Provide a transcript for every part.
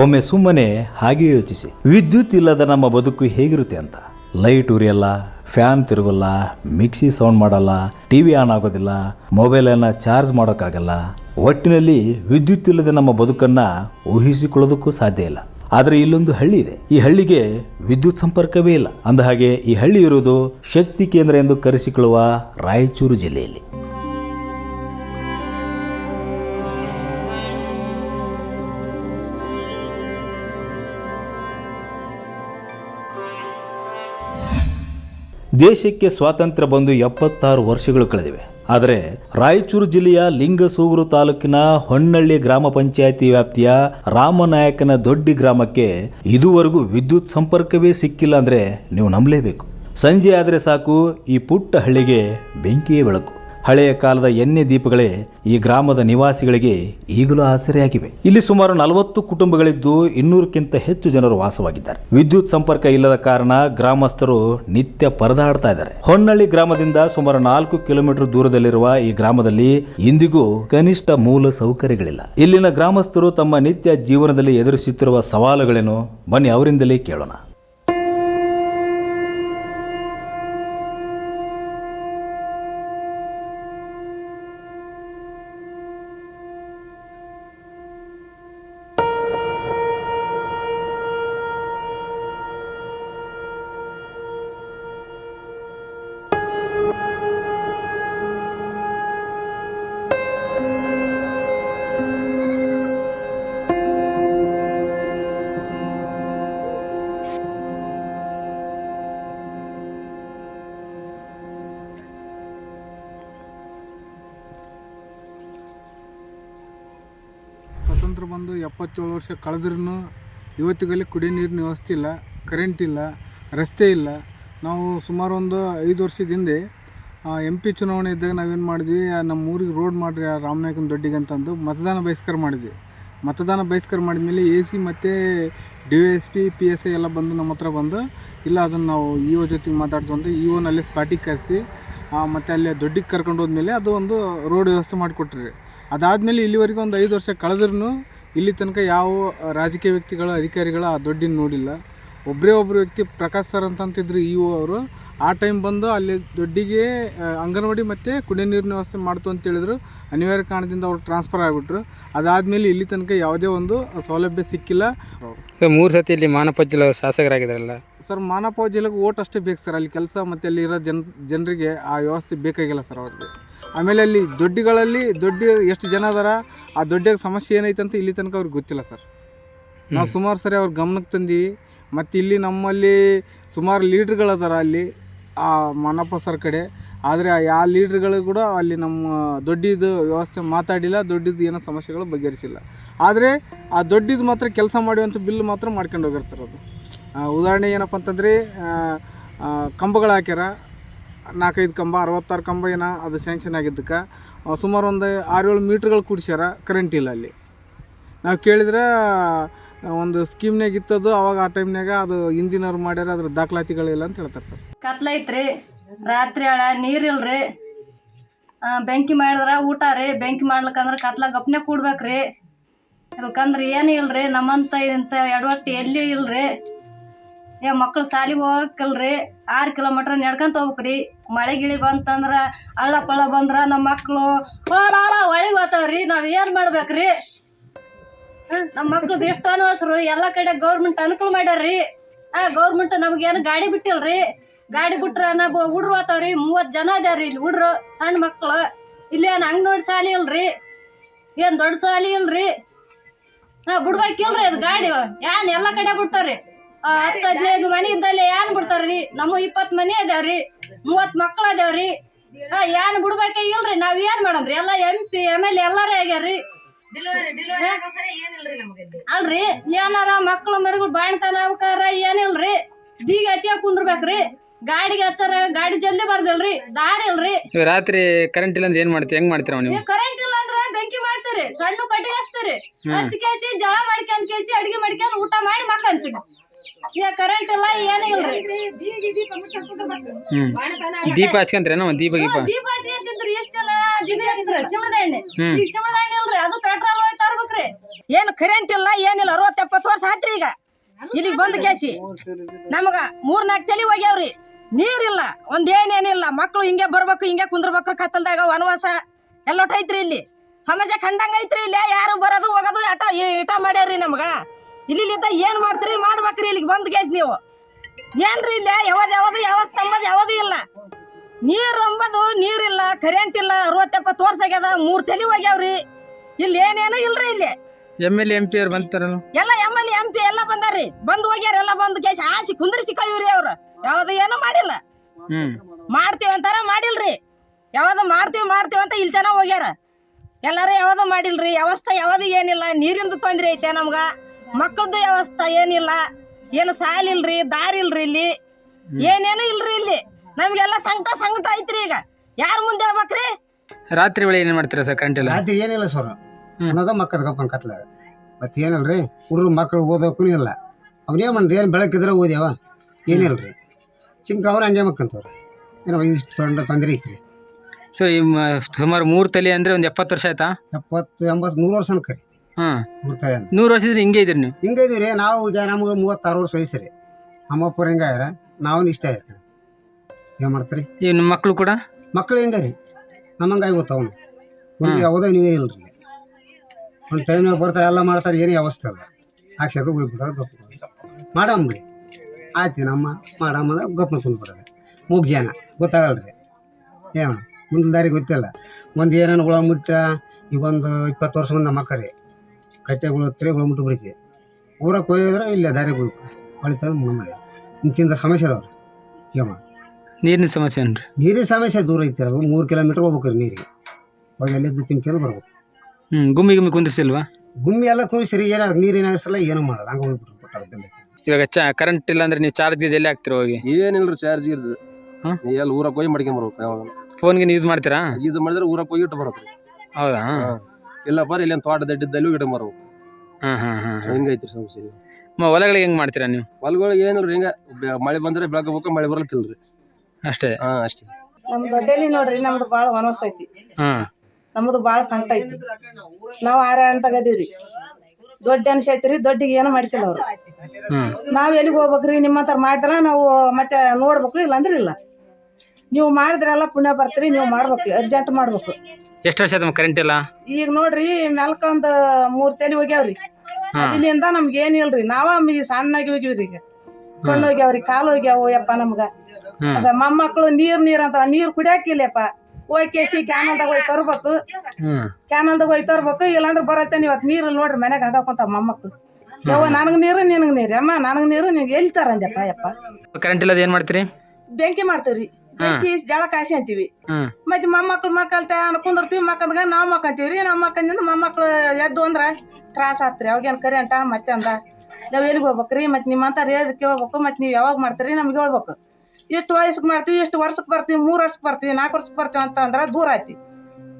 ಒಮ್ಮೆ ಸುಮ್ಮನೆ ಹಾಗೆ ಯೋಚಿಸಿ. ವಿದ್ಯುತ್ ಇಲ್ಲದ ನಮ್ಮ ಬದುಕು ಹೇಗಿರುತ್ತೆ ಅಂತ. ಲೈಟ್ ಉರಿಯಲ್ಲ, ಫ್ಯಾನ್ ತಿರುಗಲ್ಲ, ಮಿಕ್ಸಿ ಸೌಂಡ್ ಮಾಡಲ್ಲ ಟಿ ವಿ ಆನ್ ಆಗೋದಿಲ್ಲ ಮೊಬೈಲನ್ನು ಚಾರ್ಜ್ ಮಾಡೋಕ್ಕಾಗಲ್ಲ. ಒಟ್ಟಿನಲ್ಲಿ ವಿದ್ಯುತ್ ಇಲ್ಲದೆ ನಮ್ಮ ಬದುಕನ್ನು ಊಹಿಸಿಕೊಳ್ಳೋದಕ್ಕೂ ಸಾಧ್ಯ ಇಲ್ಲ. ಆದರೆ ಇಲ್ಲೊಂದು ಹಳ್ಳಿ ಇದೆ. ಈ ಹಳ್ಳಿಗೆ ವಿದ್ಯುತ್ ಸಂಪರ್ಕವೇ ಇಲ್ಲ. ಅಂದಹಾಗೆ ಈ ಹಳ್ಳಿ ಇರುವುದು ಶಕ್ತಿ ಕೇಂದ್ರ ಎಂದು ಕರೆಸಿಕೊಳ್ಳುವ ರಾಯಚೂರು ಜಿಲ್ಲೆಯಲ್ಲಿ. ದೇಶಕ್ಕೆ ಸ್ವಾತಂತ್ರ್ಯ ಬಂದು ಎಪ್ಪತ್ತಾರು ವರ್ಷಗಳು ಕಳೆದಿವೆ. ಆದರೆ ರಾಯಚೂರು ಜಿಲ್ಲೆಯ ಲಿಂಗಸೂಗೂರು ತಾಲೂಕಿನ ಹೊನ್ನಳ್ಳಿ ಗ್ರಾಮ ಪಂಚಾಯತಿ ವ್ಯಾಪ್ತಿಯ ರಾಮನಾಯಕನ ದೊಡ್ಡಿ ಗ್ರಾಮಕ್ಕೆ ಇದುವರೆಗೂ ವಿದ್ಯುತ್ ಸಂಪರ್ಕವೇ ಸಿಕ್ಕಿಲ್ಲ ಅಂದರೆ ನೀವು ನಂಬಲೇಬೇಕು. ಸಂಜೆ ಆದರೆ ಸಾಕು, ಈ ಪುಟ್ಟ ಹಳ್ಳಿಗೆ ಬೆಂಕಿಯೇ ಬೆಳಕು. ಹಳೆಯ ಕಾಲದ ಎಣ್ಣೆ ದೀಪಗಳೇ ಈ ಗ್ರಾಮದ ನಿವಾಸಿಗಳಿಗೆ ಈಗಲೂ ಆಸರೆಯಾಗಿವೆ. ಇಲ್ಲಿ ಸುಮಾರು ನಲವತ್ತು ಕುಟುಂಬಗಳಿದ್ದು ಇನ್ನೂರಕ್ಕಿಂತ ಹೆಚ್ಚು ಜನರು ವಾಸವಾಗಿದ್ದಾರೆ. ವಿದ್ಯುತ್ ಸಂಪರ್ಕ ಇಲ್ಲದ ಕಾರಣ ಗ್ರಾಮಸ್ಥರು ನಿತ್ಯ ಪರದಾಡ್ತಾ ಇದ್ದಾರೆ. ಹೊನ್ನಳ್ಳಿ ಗ್ರಾಮದಿಂದ ಸುಮಾರು ನಾಲ್ಕು ಕಿಲೋಮೀಟರ್ ದೂರದಲ್ಲಿರುವ ಈ ಗ್ರಾಮದಲ್ಲಿ ಇಂದಿಗೂ ಕನಿಷ್ಠ ಮೂಲ ಸೌಕರ್ಯಗಳಿಲ್ಲ. ಇಲ್ಲಿನ ಗ್ರಾಮಸ್ಥರು ತಮ್ಮ ನಿತ್ಯ ಜೀವನದಲ್ಲಿ ಎದುರಿಸುತ್ತಿರುವ ಸವಾಲುಗಳೇನು? ಬನ್ನಿ ಅವರಿಂದಲೇ ಕೇಳೋಣ. ಬಂದು ಎಪ್ಪತ್ತೇಳು ವರ್ಷ ಕಳೆದ್ರೂ ಇವತ್ತಿಗಲ್ಲಿ ಕುಡಿಯೋ ನೀರಿನ ವ್ಯವಸ್ಥೆ ಇಲ್ಲ ಕರೆಂಟ್ ಇಲ್ಲ, ರಸ್ತೆ ಇಲ್ಲ. ನಾವು ಸುಮಾರು ಒಂದು ಐದು ವರ್ಷದ ಹಿಂದೆ ಎಂ ಪಿ ಚುನಾವಣೆ ಇದ್ದಾಗ ನಾವೇನು ಮಾಡಿದ್ವಿ ನಮ್ಮ ಊರಿಗೆ ರೋಡ್ ಮಾಡಿರಿ, ಆ, ರಾಮನಾಯಕನ ದೊಡ್ಡಿಗೆ ಅಂತಂದು ಮತದಾನ ಬಹಿಷ್ಕಾರ ಮಾಡಿದ್ವಿ. ಮತದಾನ ಬಹಿಷ್ಕಾರ ಮಾಡಿದ್ಮೇಲೆ ಎ ಸಿ ಮತ್ತು D S P P S I ಎಲ್ಲ ಬಂದು ನಮ್ಮ ಹತ್ರ ಬಂದು, ಇಲ್ಲ ಅದನ್ನು ನಾವು ಇ ಒ ಜೊತೆಗೆ ಮಾತಾಡ್ತು ಇ ಒನಲ್ಲೇ ಸ್ಪಾಟಿಗೆ ಕರೆಸಿ ಮತ್ತು ಅಲ್ಲಿ ದೊಡ್ಡಿಗೆ ಕರ್ಕೊಂಡು ಹೋದ್ಮೇಲೆ ಅದು ಒಂದು ರೋಡ್ ವ್ಯವಸ್ಥೆ ಮಾಡಿಕೊಟ್ರಿ. ಅದಾದಮೇಲೆ ಇಲ್ಲಿವರೆಗೂ ಒಂದು ಐದು ವರ್ಷ ಕಳೆದ್ರೂ ಇಲ್ಲಿ ತನಕ ಯಾವ ರಾಜಕೀಯ ವ್ಯಕ್ತಿಗಳ ಅಧಿಕಾರಿಗಳ ಆ ದೊಡ್ಡಿನ ನೋಡಿಲ್ಲ. ಒಬ್ಬರೇ ಒಬ್ಬರು ವ್ಯಕ್ತಿ ಪ್ರಕಾಶ್ ಸರ್ ಅಂತಂತಿದ್ರು ಇ ಒ ಅವರು. ಆ ಟೈಮ್ ಬಂದು ಅಲ್ಲಿ ದೊಡ್ಡಿಗೆ ಅಂಗನವಾಡಿ ಮತ್ತು ಕುಡಿಯೋ ನೀರಿನ ವ್ಯವಸ್ಥೆ ಮಾಡ್ತು ಅಂತ ಹೇಳಿದ್ರು. ಅನಿವಾರ್ಯ ಕಾರಣದಿಂದ ಅವ್ರು ಟ್ರಾನ್ಸ್ಫರ್ ಆಗಿಬಿಟ್ರು. ಅದಾದಮೇಲೆ ಇಲ್ಲಿ ತನಕ ಯಾವುದೇ ಒಂದು ಸೌಲಭ್ಯ ಸಿಕ್ಕಿಲ್ಲ. ಸರ್ ಮೂರು ಸತಿ ಇಲ್ಲಿ ಮಾನಪ್ಪ ಜಿಲ್ಲೆ ಶಾಸಕರಾಗಿದ್ದಾರಲ್ಲ ಸರ್ ಮಾನಪ್ಪ ಜಿಲ್ಲೆಗೆ ಓಟ್ ಅಷ್ಟೇ ಬೇಕು ಸರ್. ಅಲ್ಲಿ ಕೆಲಸ ಮತ್ತು ಅಲ್ಲಿ ಇರೋ ಜನ ಜನರಿಗೆ ಆ ವ್ಯವಸ್ಥೆ ಬೇಕಾಗಿಲ್ಲ ಸರ್ ಅವ್ರಿಗೆ ಆಮೇಲೆ ಅಲ್ಲಿ ದೊಡ್ಡಿಗಳಲ್ಲಿ ದೊಡ್ಡ ಎಷ್ಟು ಜನ ಅದಾರ ಆ ದೊಡ್ಡ ಸಮಸ್ಯೆ ಏನೈತೆ ಅಂತ ಇಲ್ಲಿ ತನಕ ಅವ್ರಿಗೆ ಗೊತ್ತಿಲ್ಲ ಸರ್. ನಾವು ಸುಮಾರು ಸರಿ ಅವ್ರ ಗಮನಕ್ಕೆ ತಂದು ಮತ್ತು ಇಲ್ಲಿ ನಮ್ಮಲ್ಲಿ ಸುಮಾರು ಲೀಡ್ರ್ಗಳು ಅದಾರ ಅಲ್ಲಿ ಆ ಮನಪ್ಪ ಸರ್ ಕಡೆ. ಆದರೆ ಆ ಲೀಡ್ರ್ಗಳು ಕೂಡ ಅಲ್ಲಿ ನಮ್ಮ ದೊಡ್ಡಿದು ವ್ಯವಸ್ಥೆ ಮಾತಾಡಿಲ್ಲ ದೊಡ್ಡದು ಏನೋ ಸಮಸ್ಯೆಗಳು ಬಗೆಹರಿಸಿಲ್ಲ. ಆದರೆ ಆ ದೊಡ್ಡದು ಮಾತ್ರ ಕೆಲಸ ಮಾಡುವಂಥ ಬಿಲ್ ಮಾತ್ರ ಮಾಡ್ಕೊಂಡು ಹೋಗ್ಯಾರ ಸರ್ ಅದು ಉದಾಹರಣೆ ಏನಪ್ಪ ಅಂತಂದ್ರೆ ಕಂಬಗಳು ಹಾಕ್ಯಾರ. ನಾಲ್ಕೈದು ಕಂಬ, ಅರವತ್ತಾರು ಕಂಬ ಏನ ಅದು ಸ್ಯಾಂಕ್ಷನ್ ಆಗಿದ್ದಕ್ಕೆ. ಸುಮಾರು ಒಂದು ಆರು ಏಳು ಮೀಟ್ರ್ಗಳು ಕೂಡಿಸ್ಯಾರ ಕರೆಂಟ್ ಇಲ್ಲ ಅಲ್ಲಿ. ನಾವು ಕೇಳಿದ್ರೆ ಒಂದು ಸ್ಕೀಮ್ನಾಗ ಇತ್ತದು, ಅವಾಗ ಆ ಟೈಮ್ನಾಗ ಅದು ಹಿಂದಿನವ್ರು ಮಾಡ್ಯಾರ, ಅದ್ರ ದಾಖಲಾತಿಗಳಿಲ್ಲ ಅಂತ ಹೇಳ್ತಾರೆ ಸರ್. ಕತ್ಲೈತ್ರಿ ರಾತ್ರಿ ಅಳ ನೀರಿಲ್ರಿ ಬೆಂಕಿ ಮಾಡಿದ್ರೆ ಊಟ ರೀ. ಬೆಂಕಿ ಮಾಡ್ಲಿಕ್ಕಂದ್ರೆ ಕತ್ಲ ಗಪ್ನೆ ಕೂಡ್ಬೇಕ್ರಿ. ಇಲ್ಕಂದ್ರೆ ಏನು ಇಲ್ರಿ. ನಮ್ಮಂತ ಇಂಥ ಎಡವಟ್ಟು ಎಲ್ಲಿ ಇಲ್ರಿ. ಏ ಮಕ್ಳು ಸಾಲಿಗೆ ಹೋಗಕ್ಕಲ್ರಿ ಆರು ಕಿಲೋಮೀಟ್ರ್ ನಡ್ಕೊಂತ ಹೋಗ್ಬೇಕ್ರಿ. ಮಳೆ ಗಿಳಿ ಬಂತಂದ್ರ ಹಳ್ಳ ಪಳ್ಳ ಬಂದ್ರ ನಮ್ಮ ಮಕ್ಳು ಒಳಗೆ ಹೋಗ್ತಾವ್ರಿ. ನಾವ್ ಏನ್ ಮಾಡ್ಬೇಕ್ರಿ? ನಮ್ಮ ಮಕ್ಳದ್ ಎಷ್ಟು ಅನವಸರು? ಎಲ್ಲಾ ಕಡೆ ಗೌರ್ಮೆಂಟ್ ಅನುಕೂಲ ಮಾಡ್ಯಾರ್ರಿ. ಆ ಗೌರ್ಮೆಂಟ್ ನಮ್ಗೇನು ಗಾಡಿ ಬಿಟ್ಟಿಲ್ರಿ? ಗಾಡಿ ಬಿಟ್ರ ನಾವು ಹುಡ್ರು ಆತಾವ್ರಿ ಮೂವತ್ ಜನ ಅದಾವ್ರಿ ಇಲ್ಲಿ ಹುಡ್ರು ಸಣ್ಣ ಮಕ್ಳು. ಇಲ್ಲಿ ಏನ್ ನೋಡಿ ಸಾಲಿ ಇಲ್ರಿ? ಏನ್ ದೊಡ್ಡ ಸಾಲಿ ಇಲ್ರಿ? ಹಾ ಬಿಡ್ಬೇಕಿಲ್ರಿ ಅದು ಗಾಡಿ. ಏನ್ ಎಲ್ಲಾ ಕಡೆ ಬಿಡ್ತಾರ್ರಿ ಆ, ಹತ್ತ್ ಹದಿನೈದು ಮನೆ ಇದ್ದಲ್ಲಿ ಏನ್ ಬಿಡ್ತಾರ್ರಿ ನಮ್ಮ ಇಪ್ಪತ್ ಮನೆ ಅದಾವ್ರಿ. ಮೂವತ್ ಮಕ್ಳ ಅದಾವ್ರಿ. ಏನ್ ಯಾನ್ ಬಿಡ್ಬೇಕೇ ಇಲ್ರಿ? ನಾವ್ ಏನ್ ಮಾಡಮ್ರಿ? ಎಲ್ಲಾ ಎಂ ಪಿ ಎಂ ಎಲ್ ಎಲ್ಲಾರೇ ಆಗ್ಯಾರ್ರಿ. ಅಲ್ರಿ? ಏನಾರ ಮಕ್ಳು ಮರಿಗಳು ಬಾಣ್ತಾನ ಅವಕಾರ ಏನಿಲ್ರಿ? ದೀಗ ಹಚ್ಚಿ ಕುಂದ್ರಬೇಕ್ರಿ. ಗಾಡಿಗೆ ಹಚ್ಚಾರ ಗಾಡಿ ಜಲ್ದಿ ಬರ್ದಿಲ್ರಿ. ದಾರಿ ಇಲ್ರಿ. ರಾತ್ರಿ ಕರೆಂಟ್ ಇಲ್ಲ ಅಂದ್ರೆ ಏನ್ ಮಾಡ್ತೀವಿ ಹೆಂಗ್ ಮಾಡ್ತೀರ ನೀವು? ಕರೆಂಟ್ ಇಲ್ಲ ಅಂದ್ರೆ ಬೆಂಕಿ ಮಾಡ್ತೀರಿ. ಸಣ್ಣ ಕಟ್ಟಿಗೆ ಹಚ್ತೀರಿ. ಹಚ್ಚಿ ಕೇಸಿ ಜಳ ಮಾಡ್ಕೊಂಡ್ ಕೇಸಿ ಅಡಿಗೆ ಮಾಡ್ಕೊಂಡ್ ಊಟ ಮಾಡಿ ಮಕ್ಕಂತೀವಿ ಈಗ ಕರೆಂಟ್ ಇಲ್ಲ ಏನೇ ಇಲ್ರಿ. ದೀಪ ಹಚ್ಕೊಂತೀರೇನೋ ಒಂದು ದೀಪ ಗೀಪ? ದೀಪ ಹಚ್ಕೊಂತಿದ್ರಿ ಎಷ್ಟೆಲ್ಲ ಜನ ಜಿಗಿ ಹಾಕಿದ್ರಿ ಸಿಮಣದ ಎಣ್ಣೆ ಹ್ಮ್. ಈಗ ಸಿಮಣದ ಎಣ್ಣೆ ಇಲ್ರಿ ಅದು ಪೆಟ್ರೋಲ್ ಹೋಗಿ ತರ್ಬೇಕ್ರಿ. ಏನು ಕರೆಂಟ್ ಇಲ್ಲ ಏನಿಲ್ಲ ಅರವತ್ತು ಎಪ್ಪತ್ತು ವರ್ಷ ಆತ್ರಿ ಈಗ. ಇಲ್ಲಿಗೆ ಬಂದು ಕೇಸಿ ನಮಗ ಮೂರ್ ನಾಲ್ಕು ತಲೆ ಹೋಗ್ಯಾವ್ರಿ ನೀರಿಲ್ಲ ಒಂದ್ ಏನೇನಿಲ್ಲ ಮಕ್ಳು ಹಿಂಗೆ ಬರ್ಬೇಕು ಹಿಂಗೆ ಕುಂದ್ರಬೇಕು ಕತ್ತಲ್ದಾಗ ವನವಾಸ. ಎಲ್ಲೋಟ್ ಐತ್ರಿ ಇಲ್ಲಿ. ಸಮಸ್ಯೆ ಕಂಡಂಗ ಐತ್ರಿ ಇಲ್ಲಿ. ಯಾರು ಬರೋದು ಹೋಗೋದು ಆಟ ಇಟ ಮಾಡ್ಯಾರ್ರಿ ನಮ್ಗ. ಇಲ್ಲಿದ್ದ ಏನ್ ಮಾಡ್ತೀರಿ? ಮಾಡ್ಬೇಕ್ರಿ ಇಲ್ಲಿಗೆ ಬಂದ್ ಕೇಸ್ ನೀವು. ಏನ್ರಿ ಇಲ್ಲ? ಯಾವ್ದು ಯಾವ್ದು ಯಾವ ಸ್ತಂಭದ ಯಾವ್ದು ಇಲ್ಲ. ನೀರು ಅಂಬದು ನೀರಿಲ್ಲ ಕರೆಂಟ್ ಇಲ್ಲ ಅರವತ್ತೆಪ್ಪ ತೋರ್ಸಾಗ್ಯದ ಮೂರ್ ತಲೆ ಹೋಗ್ಯಾವ್ರಿ. ಇಲ್ಲಿ ಏನೇನು ಇಲ್ರಿ ಇಲ್ಲಿ? ಎಂ ಎಲ್ ಎಂ ಪಿ ಅವ್ರು ಬಂತಾರ ಎಲ್ಲ ಎಂ ಎಲ್ ಎಂ ಪಿ ಎಲ್ಲ ಬಂದಾರಿ ಬಂದ್ ಹೋಗ್ಯಾರ ಎಲ್ಲ ಬಂದು ಕೇಸ್. ಆಸಿ ಕುಂದ್ರಿಸಿ ಕಳಿವ್ರಿ ಅವ್ರು. ಯಾವ್ದು ಏನು ಮಾಡಿಲ್ಲ. ಹ್ಮ್. ಮಾಡ್ತೀವಿ ಅಂತಾರ ಮಾಡಿಲ್ರಿ. ಯಾವ್ದು ಮಾಡ್ತೀವಿ ಮಾಡ್ತೀವಿ ಅಂತ ಇಲ್ಲಿ ತನ ಹೋಗ್ಯಾರ. ಎಲ್ಲಾರು ಯಾವ್ದು ಮಾಡಿಲ್ರಿ? ವ್ಯವಸ್ಥೆ ಯಾವ್ದು ಏನಿಲ್ಲ? ನೀರಿಂದು ತೊಂದ್ರೆ ಐತೆ ನಮ್ಗ. ಮಕ್ಕಳದ್ದು ವ್ಯವಸ್ಥೆ ಏನಿಲ್ಲ. ಏನು ಸಾಲಿಲ್ರಿ ದಾರಿ ಇಲ್ರಿ ಇಲ್ಲಿ. ಏನೇನು ಇಲ್ರಿ ಇಲ್ಲಿ? ನಮ್ಗೆಲ್ಲ ಸಂಕಟ ಸಂಕಟ ಐತ್ರಿ ಈಗ. ಯಾರ ಮುಂದೆ ಹೇಳ್ಬೇಕ್ರಿ? ರಾತ್ರಿ ವೇಳೆ ಏನ್ ಮಾಡ್ತೀರಾ ಸರ್ ಕರೆಂಟ್ ಇಲ್ಲ ರಾತ್ರಿ ಏನಿಲ್ಲ ಸರ್. ಅನ್ನೋದ ಮಕ್ಕದ ಕಪ್ಪ ಕತ್ಲ. ಮತ್ತೆ ಏನಲ್ರಿ? ಹುಡುಗ್ರು ಮಕ್ಕಳು ಓದೋಕ್ಕೂ ಇಲ್ಲ. ಅವ್ನೇನ್ ಮಾಡ್ರಿ ಏನು ಬೆಳಕಿದ್ರೆ ಓದ್ಯಾವ? ಏನಿಲ್ರಿ? ಚಿಮ್ಕ ಅವ್ರು ಹಂಗೆ ಮಕ್ಕಂತವ್ರಿ. ಏನೋ ಇಷ್ಟು ಫ್ರೆಂಡ್ ತೊಂದರೆ ಐತ್ರಿ. ಸೊ ಈ ಮ- ಸುಮಾರು ಮೂರು ತಲೆ ಅಂದ್ರೆ ಒಂದ್ ಎಪ್ಪತ್ತು ವರ್ಷ ಆಯ್ತಾ? ಎಪ್ಪತ್ತು ಎಂಬತ್ತು ನೂರು ವರ್ಷ ಅನ್ಕರಿ ಹ್ಮ್ ವರ್ಷ ನೂರು ವರ್ಷದಿಂದ ಹಿಂಗೆ ಇದ್ರಿ ನೀವು? ಹಿಂಗೆ ಇದೀವಿ ನಾವು ಈಗ ನಮ್ಗೆ ಮೂವತ್ತಾರು ವರ್ಷ ವಯಸ್ಸು ರೀ. ಅಮ್ಮಪ್ಪ ಹಿಂಗೆ ಆಗ್ಯಾರ. ನಾವು ಇಷ್ಟ ಆಯ್ತು ಏನು ಮಾಡ್ತೀರಿ? ಏನು ನಿಮ್ಮ ಮಕ್ಕಳು ಕೂಡ? ಮಕ್ಳು ಹಿಂಗ ರೀ? ನಮ್ಮಂಗೆ ಗೊತ್ತ ಅವನು. ಯಾವುದೇ ನೀವೇ ರೀ. ಒಂದು ಟೈಮ್ನಾಗ ಬರ್ತಾರೆ ಎಲ್ಲ ಮಾಡ್ತಾರೆ ಏನೇ ಅವಸ್ಥೆ ಅಲ್ಲ. ಹಾಕ್ಸೋದು ಹೋಗ್ಬಿಡೋದು ಮಾಡಮ್ ರೀ. ಆಯ್ತು ನಮ್ಮ ಮಾಡಮ್ಮ ಗೊಪ್ಪ ಕುಂದ್ಬಿಡೋದು ಮೂಗ್ ಜನ. ಗೊತ್ತಾಗಲ್ರಿ. ರೀ ಏನು? ಮುಂದಿನ ದಾರಿ ಗೊತ್ತಿಲ್ಲ. ಒಂದು ಏನೇನು ಹುಳ ಮುಟ್ಟ ಈಗ ಒಂದು ಇಪ್ಪತ್ತು ವರ್ಷ ಮುಂದೆ ನಮ್ಮ ಅಕ್ಕ ರೀ ಕಟ್ಟೆ ಹುಳತ್ರಿ ಹುಳ ಮುಟ್ಟು ಬಿಡ್ತಿ ಊರಾಗ ಕೊಯ್ಯೋದ್ರೆ ಇಲ್ಲೇ ದಾರಿ ಹೋಗ್ಬೇಕು ಹೊಳಿತ ಮುಂದೆ ಮಾಡಿ ಇಂತಿಂಥ ಸಮಸ್ಯೆ ಅದಾವ್ರಿ. ಏಮ ನೀರಿನ ಸಮಸ್ಯೆ ಏನ್ರಿ? ನೀರಿನ ಸಮಸ್ಯೆ ದೂರ ಐತಿ ಅದು ಮೂರು ಕಿಲೋಮೀಟ್ರ್ ಹೋಗ್ಬೇಕು ರೀ ನೀರಿಗೆ. ಹೋಗಿ ಅಲ್ಲಿದ್ದು ತಿನ್ಕೊಂಡು ಬರ್ಬೇಕು. ಹ್ಞೂ ಗುಮ್ಮಿ ಗುಮ್ಮಿ ಕುಂದಿರ್ಸಿಲ್ವಾ? ಗುಮ್ಮಿ ಎಲ್ಲ ಕುಂದಿಸಿರಿ ಏನಾದ್ರು ನೀರಿನ ಅನಿಸಲ್ಲ ಏನೂ ಮಾಡೋದು ಹಂಗೆ ಹೋಗ್ಬಿಟ್ರು ಕೊಟ್ಟಾರ ಇವಾಗ ಚಾ ಕರೆಂಟ್ ಇಲ್ಲ ಅಂದ್ರೆ ನೀವು ಚಾರ್ಜ್ ಗೀಜ್ ಎಲ್ಲಿ ಹಾಕ್ತಿರ ಹೋಗಿ? ರೀ ಚಾರ್ಜ್ ಇರ್ತದೆ ಹಾಂ? ಎಲ್ಲಿ ಊರಾಗ ಹೋಗಿ ಮಾಡ್ಕೊಂಡ್ ಬರ್ಬೇಕು ಯಾವಾಗ. ಫೋನ್ಗೆ ಯೂಸ್ ಮಾಡ್ತೀರಾ? ಯೂಸ್ ಮಾಡಿದ್ರೆ ಊರಾಗ ಹೋಗಿ ಇಟ್ಟು ಬರ್ಬೇಕು ಹೌದಾ? ಇಲ್ಲ ಬರ ಇಲ್ಲಿ ತೋಟ ದಡ್ಡಿದ್ದಲ್ಲಿ ಗಿಡ ಮರವು ಹಾ ಹಾಂ ಹಾಂ. ಹಿಂಗೈತ್ರಿ ಸಮಸ್ಯೆ ಮ- ಹೊಲಗಳಿಗೆ ಹೆಂಗ್ ಮಾಡ್ತೀರಾ ನೀವು? ಹೊಲ್ಗಳಿಗೆ ಏನಿಲ್ರಿ ಹಿಂಗ ಬೆ- ಮಳೆ ಬಂದ್ರೆ ಬೆಳಗ್ಗೆ ಮಳೆ ಬರಲ್ಕಿಲ್ರಿ ಅಷ್ಟೇ? ಹಾ ಅಷ್ಟೇ. ನಮ್ ದೊಡ್ಡಲ್ಲಿ ನೋಡ್ರಿ ನಮ್ದು ಬಾಳ ವನವಾಸ ಐತಿ. ಹಾ. ನಮ್ದು ಬಾಳ ಸಂಕಟ ಐತಿ. ನಾವ್ ಆರ ಅಂತ ತಗದೀವ್ರಿ. ದೊಡ್ಡ ಅನ್ಸ ಐತ್ರಿ ದೊಡ್ಡಿಗೆ ಏನೋ ಮಾಡಿಸಿಲ್ಲ ಅವ್ರು. ನಾವ್ ಎಲ್ಲಿಗೆ ಹೋಗ್ಬೇಕ್ರಿ ನಿಮ್ಮಂತರ ಮಾಡಿದ್ರ ನಾವು ಮತ್ತೆ ನೋಡ್ಬೇಕು ಇಲ್ಲಾಂದ್ರೆ ಇಲ್ಲ. ನೀವು ಮಾಡಿದ್ರಲ್ಲ ಪುಣ್ಯ ಬರ್ತೀರಿ ನೀವು ಮಾಡ್ಬೇಕು ಅರ್ಜೆಂಟ್ ಮಾಡ್ಬೇಕು. ಎಷ್ಟು ವರ್ಷ ಆಯ್ತು ಕರೆಂಟ್ ಇಲ್ಲ ಈಗ ನೋಡ್ರಿ ಮೆಲ್ಕೊಂದ್ ಮೂರ್ ತಲೆ ಹೋಗ್ಯಾವ್ರಿ. ಹಾ. ನಮ್ಗೆ ಏನಿಲ್ರಿ ನಾವ ಈಗ ಸಣ್ಣಾಗಿ ಹೋಗಿವ್ರಿ ಈಗ. ಕಣ್ಣು ಹೋಗ್ಯಾವ್ರಿ ಕಾಲು ಹೋಗ್ಯಾವ ಯಪ್ಪ ನಮ್ಗ. ಅದ ಮೊಮ್ಮಕ್ಳು ನೀರ್ ನೀರ್ ಅಂತ ನೀರ್ ಕುಡಿಯಾಕಿಲ್ಲಪ್ಪ. ಹೋಗಿ ಕೇಸಿ ಕ್ಯಾನಲ್ದಾಗ ಹೋಗಿ ತರ್ಬೇಕು. ಕ್ಯಾನಲ್ದಾಗ ಹೋಗಿ ತರ್ಬೇಕು ಇಲ್ಲಾಂದ್ರೆ ಬರತ್ತೇನೆ ಇವತ್ತು ನೀರು ನೋಡ್ರಿ ಮನೆಗೆ ಹಂಗಾಕೊಂತ ಮೊಮ್ಮಕ್ಳು. ಯವ್ವ ನನಗೆ ನೀರು ನಿನಗೆ ನೀರು. ಅಮ್ಮ ನನಗೆ ನೀರು ನಿನ್ಗೆ ಎಲ್ಲಿ ತರಂದ್ಯಪ್ಪ ಯಪ್ಪ. ಕರೆಂಟ್ ಇಲ್ಲದ ಏನ್ ಮಾಡ್ತೀರಿ? ಬೆಂಕಿ ಮಾಡ್ತೀವ್ರಿ. ಬೆಂಕಿ ಜಳ ಕಾಸಿ ಅಂತೀವಿ. ಮತ್ತೆ ಮೊಮ್ಮಕ್ಳು ಮಕ್ಕಳ್ತ ಕುಂದಿರ್ತೀವಿ ಮಕ್ಕಂದ್ಗ ನಾವು ಮಕ್ಕಂತೀವಿ ರೀ ನಮ್ಮ ಮಕ್ಕಂದಿಂದ ಮೊಮ್ಮಕ್ಳು ಎದ್ದು ಅಂದ್ರೆ ತ್ರಾಸ ಆತ್ರಿ. ಅವಾಗೇನು ಕರೆಂಟ ಮತ್ತೆ ಅಂದ ನಾವ್ ಎಲ್ಲಿಗೆ ಹೋಗ್ಬೇಕ್ರಿ? ಮತ್ತೆ ನಿಮ್ಮಂತ ಹೇಳಿದ್ರೆ ಕೇಳ್ಬೇಕು. ಮತ್ತೆ ನೀವು ಯಾವಾಗ ಮಾಡ್ತೀರಿ ನಮ್ಗೆ ಹೇಳ್ಬೇಕು. ಎಷ್ಟು ವಯಸ್ಸಿಗೆ ಮಾಡ್ತೀವಿ ಎಷ್ಟು ವರ್ಷಕ್ಕೆ ಬರ್ತೀವಿ ಮೂರು ವರ್ಷಕ್ಕೆ ಬರ್ತೀವಿ ನಾಲ್ಕು ವರ್ಷಕ್ಕೆ ಬರ್ತೀವಿ ಅಂತ ಅಂದ್ರೆ ದೂರ ಆಯ್ತಿ.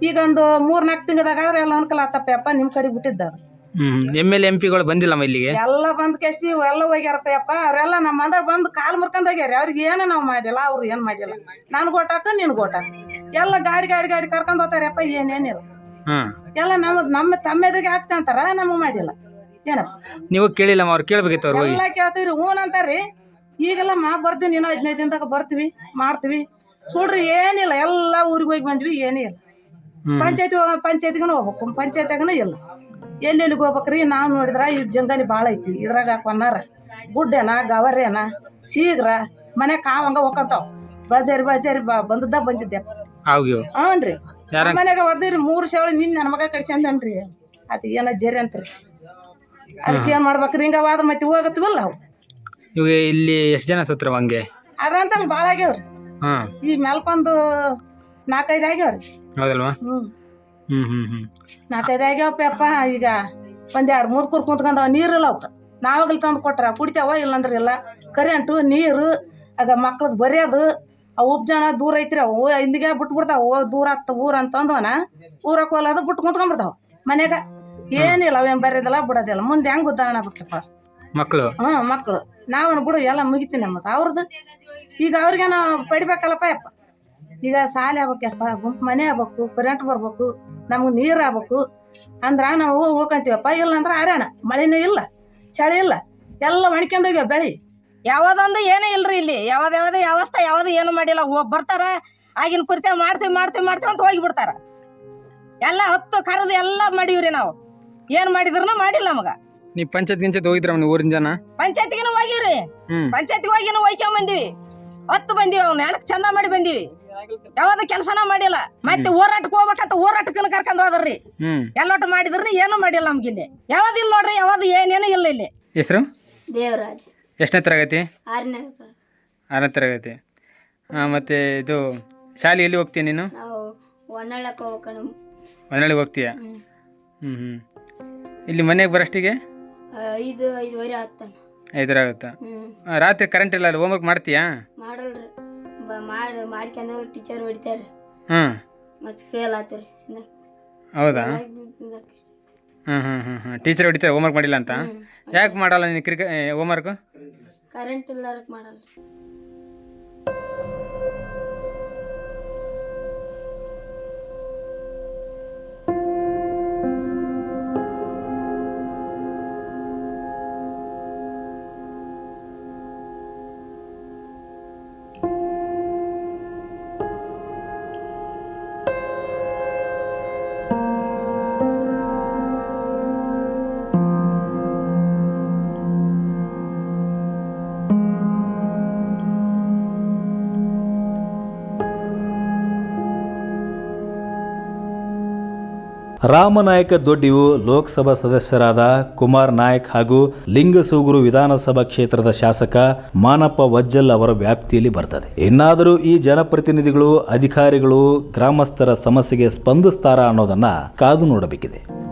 ಈಗ ಒಂದು ಮೂರು ನಾಲ್ಕು ತಿಂಗಳದಾಗ ಆದ್ರೆ ಎಲ್ಲ ಅನುಕೂಲ ಆತಪ್ಪ ಯಪ್ಪ ನಿಮ್ಮ ಕಡೆ ಬಿಟ್ಟಿದ್ದ ಅದು. ಹ್ಮ್ ಎಂ ಎಲ್ ಎಂ ಪಿಗಳು ಬಂದಿಲ್ಲಮ್ಮ ಇಲ್ಲಿಗೆ? ಎಲ್ಲ ಬಂದ್ ಕೇಸಿ ಎಲ್ಲ ಹೋಗ್ಯಾರಪ್ಪ ಯಪ್ಪ. ಅವರೆಲ್ಲ ನಮ್ಮ ಮಂದಾಗ ಬಂದು ಕಾಲ್ ಮುರ್ಕೊಂಡ್ ಹೋಗ್ಯಾರ ಅವ್ರಿಗೆ ಏನು ನಾವು ಮಾಡಿಲ್ಲ ಅವ್ರು ಏನು ಮಾಡಿಲ್ಲ. ನನ್ ಗೋಟಾಕ ನಿನ್ ಗೋಟಾಕ ಎಲ್ಲ ಗಾಡಿ ಗಾಡಿ ಗಾಡಿ ಕರ್ಕೊಂಡ್ ಹೋಗ್ತಾರಪ್ಪ ಏನೇನಿಲ್ಲ. ಹ್ಮ್ ಎಲ್ಲ ನಮ್ಮ ನಮ್ಮ ತಮ್ಮ ಎದುರಿಗೆ ಹಾಕ್ತಾ ಅಂತಾರ ನಮಗ್ ಮಾಡಿಲ್ಲ. ಏನಪ್ಪ? ನೀವು ಕೇಳಿಲ್ಲ ಅವ್ರು ಕೇಳ್ಬೇಕಿತ್ತು ಅವ್ರು ಹೋಗಿ. ಎಲ್ಲ ಕೇಳ್ತೀವ್ರಿ ಹ್ಞೂ ಅಂತಾರ್ರಿ. ಈಗೆಲ್ಲ ಮಾ ಬರ್ತೀವಿ ನೀನು ಹದಿನೈದು ದಿನದಾಗ ಬರ್ತೀವಿ ಮಾಡ್ತೀವಿ. ಸುಡ್ರಿ ಏನಿಲ್ಲ ಎಲ್ಲ ಊರಿಗೆ ಹೋಗಿ ಬಂದ್ವಿ ಏನೂ ಇಲ್ಲ ಹ್ಮ್. ಪಂಚಾಯತಿ ಪಂಚಾಯತಿಗೂ ಹೋಗ್ಬೇಕು ಪಂಚಾಯತಿಯಾಗನೂ ಇಲ್ಲ. ಎಲ್ಲೆಲ್ಲಿಗೆ ಹೋಗ್ಬೇಕ್ರಿ? ನಾವು ನೋಡಿದ್ರೆ ಈ ಜಂಗಲಿ ಭಾಳ ಐತಿ. ಇದ್ರಾಗ ಕೊನ್ನಾರ ಗುಡ್ಡೇನ ಗವರೇನ ಸೀಗ್ರ ಮನೆ ಕಾವಂಗ ಹೋಗ್ಕಂತಾವ ಬಜಾರಿ ಬಜಾರಿ ಬಾ ಬಂದದ್ದ ಬಂದಿದ್ದೆ. ಹ್ಞೂ ಯಾರ ಮನೆಗೆ ಹೊಡೆದ್ರಿ ಮೂರು ಸೇವಳಿ ನಿನ್ನ ನನ್ನ ಮಗ ಕಡ್ಸ್ಯಂದನ್ರಿ ಅದು ಏನೋ ಜರಿ ಅಂತ್ರಿ. ಅದಕ್ಕೆ ಏನು ಮಾಡ್ಬೇಕ್ರಿ? ಹಿಂಗವಾದ ಮತ್ತೆ ಹೋಗತ್ವಲ್ಲ ಅವು. ಇವಾಗ ಇಲ್ಲಿ ಎಷ್ಟು ಜನ ಸತ್ರ ಹಂಗೆ? ಅದ್ರಂತಂಗೆ ಭಾಳ ಆಗ್ಯಾವ್ರಿ. ಈ ಮೇಲ್ಕೊಂದು ನಾಲ್ಕೈದು ಆಗ್ಯಾವ್ರಿ. ಹೌದಲ್ವಾ? ಹ್ಞೂ ನಾಲ್ಕೈದು ಆಗ್ಯಾವಪ್ಪ ಈಗ ಒಂದ್ ಎರಡು ಮೂರು ಕುರ್ ಕುಂತ್ಕೊಂಡವ ನೀರಿಲ್ಲ ಅವಕ್ಕ. ನಾವಾಗಲಿ ತಂದು ಕೊಟ್ರ ಕುಡಿತಾವ ಇಲ್ಲಂದ್ರೆ ಇಲ್ಲ. ಕರೆಂಟು ನೀರು ಆಗ ಮಕ್ಳದ್ ಬರೆಯೋದು ಅವು ಉಪ್ಜಾಣ ದೂರ ಐತ್ರಿ ಅವು. ಇಲ್ಲಿಗೆ ಬಿಟ್ಬಿಡ್ತಾವ ಬಿಡ್ತಾವ ದೂರ ಆತ ಊರ ಅಂತಂದವನ ಊರ ಹೋಲದು ಬಿಟ್ಟು ಕುಂತ್ಕೊಂಡ್ಬಿಡ್ತಾವ ಮನ್ಯಾಗ ಏನಿಲ್ಲ ಅವೇನು ಬರೆಯೋದಿಲ್ಲ ಬಿಡೋದಿಲ್ಲ. ಮುಂದೆ ಹೆಂಗೆ ಉದಾಹರಣೆ ಆಗ್ಬೇಕಪ್ಪ. ಮಕ್ಕಳು ಹ್ಞೂ ಮಕ್ಕಳು ನಾವನ್ ಬಿಡು ಎಲ್ಲ ಮುಗಿತೀನಿ ಮತ್ತೆ. ಅವ್ರದ್ದು ಈಗ ಅವ್ರಿಗೆ ನಾವು ಪಡಿಬೇಕಲ್ಲಪ್ಪ ಯಪ್ಪ ಈಗ ಶಾಲೆ ಆಗ್ಬೇಕಪ್ಪ ಗುಂಪು ಮನೆ ಆಗ್ಬೇಕು ಕರೆಂಟ್ ಬರ್ಬೇಕು ನಮ್ಗೆ ನೀರು ಆಗ್ಬೇಕು ಅಂದ್ರೆ ನಾವು ಉಳ್ಕೊಂತೀವಪ್ಪ ಇಲ್ಲ ಅಂದ್ರೆ ಹರ್ಯಾಣ ಮಳೆನೂ ಇಲ್ಲ ಚಳಿ ಇಲ್ಲ ಎಲ್ಲ ಒಣಕ್ಯಂದೋಗ್ಯಾವ ಬೆಳಿ. ಯಾವ್ದೊಂದು ಏನೇ ಇಲ್ರಿ ಇಲ್ಲಿ ಯಾವ್ದು ಯಾವ್ದು ವ್ಯವಸ್ಥೆ ಯಾವ್ದು ಏನು ಮಾಡಿಲ್ಲ ಹೋಗಿ ಬರ್ತಾರ ಆಗಿನ ಕುರಿತ ಮಾಡ್ತೀವಿ ಮಾಡ್ತೀವಿ ಮಾಡ್ತೀವಿ ಅಂತ ಹೋಗಿ ಬಿಡ್ತಾರ ಎಲ್ಲ ಹತ್ತು ಕರೆದು ಎಲ್ಲ ಮಾಡೀವ್ರಿ ನಾವು ಏನ್ ಮಾಡಿದ್ರು ಮಾಡಿಲ್ಲ ನಮಗ. ನೀ ಪಂಚಾಯತ್ ಗಿಂಚತ್ ಹೋಗಿದ್ರ ನೀವು ಊರಿನ ಜನ? ಪಂಚಾಯತ್ಗಿನ ಹೋಗಿವ್ರಿ ಪಂಚಾಯತ್ಗೆ ಹೋಗಿನ ಹೋಗಿನೂ ಹೋಯ್ಕೊಂಡ್ ಬಂದಿವಿ ಹತ್ತು ಬಂದಿವಿ ಅವ್ನ ಎಲ್ಲ ಚಂದ ಮಾಡಿ ಬಂದಿವಿ. ಯಾವ್ದು ಕೆಲಸನ ಮಾಡಿಲ್ಲ. ಮತ್ತೆ ಹೋರಾಟಕ್ಕೆ ಹೋಗ್ಬೇಕಂತ ಹೋರಾಟಕ್ಕೆ ಕರ್ಕೊಂಡ್ ಹೋದ್ರಿ ಎಲ್ಲೋಟ ಮಾಡಿದ್ರಿ ಏನು ಮಾಡಿಲ್ಲ ನಮ್ಗೆ ಇಲ್ಲಿ. ಯಾವ್ದು ಇಲ್ಲ ನೋಡ್ರಿ ಯಾವ್ದು ಏನೇನು ಇಲ್ಲ ಇಲ್ಲಿ. ಹೆಸರು? ದೇವರಾಜ್. ಎಷ್ಟನೇ ತರಗತಿ? ಆರನೇ ಆರನೇ ತರಗತಿ. ಹಾಂ ಮತ್ತೆ ಇದು ಶಾಲೆ ಎಲ್ಲಿ ಹೋಗ್ತೀಯ ನೀನು? ನಾವು ಒಣ್ಣಳಕ್ಕೆ ಹೋಗ್ಕೊಂಡು ಮನೆಯೊಳಗೆ ಹೋಗ್ತೀಯ? ಹ್ಞೂ ಹ್ಞೂ ಇಲ್ಲಿ ಮನೆಗೆ ಬರೋಷ್ಟಿಗೆ? ಐದು ಐದುವರೆ ಆಗ್ತಾನೆ ಐದರಾಗುತ್ತಾ ಹ್ಞೂ ರಾತ್ರಿ ಕರೆಂಟ್ ಇಲ್ಲ ಹೋಮ್ ಹೋಮ್ವರ್ಕ್ ಮಾಡ್ತೀಯಾ? ಮಾಡಲ್ರಿ. ಮಾಡಿ ಮಾಡ್ಕೊಂಡ್ರೆ ಟೀಚರ್ ಹೊಡಿತಾರೆ ಹಾಂ ಮತ್ತೆ ಫೇಲ್ ಆತ್ರಿ. ಹೌದಾ? ಹ್ಞೂ ಹ್ಞೂ ಹ್ಞೂ ಹ್ಞೂ ಟೀಚರ್ ಹೊಡಿತಾರೆ ಹೋಮ್ವರ್ಕ್ ಮಾಡಿಲ್ಲ ಅಂತ? ಯಾಕೆ ಮಾಡಲ್ಲ ನೀನು ಕ್ರಿಕೆ ಹೋಮ್ವರ್ಕು ಕರೆಂಟ್ ಇಲ್ಲಾರಕ್ಕೆ ಮಾಡಲ್ಲ. ರಾಮನಾಯಕ ದೊಡ್ಡಿಯು ಲೋಕಸಭಾ ಸದಸ್ಯರಾದ ಕುಮಾರ್ ನಾಯಕ್ ಹಾಗೂ ಲಿಂಗಸೂಗುರು ವಿಧಾನಸಭಾ ಕ್ಷೇತ್ರದ ಶಾಸಕ ಮಾನಪ್ಪ ವಜ್ಜಲ್ ಅವರ ವ್ಯಾಪ್ತಿಯಲ್ಲಿ ಬರ್ತದೆ. ಇನ್ನಾದರೂ ಈ ಜನಪ್ರತಿನಿಧಿಗಳು, ಅಧಿಕಾರಿಗಳು, ಗ್ರಾಮಸ್ಥರ ಸಮಸ್ಯೆಗೆ ಸ್ಪಂದಿಸ್ತಾರಾ ಅನ್ನೋದನ್ನ ಕಾದು ನೋಡಬೇಕಿದೆ.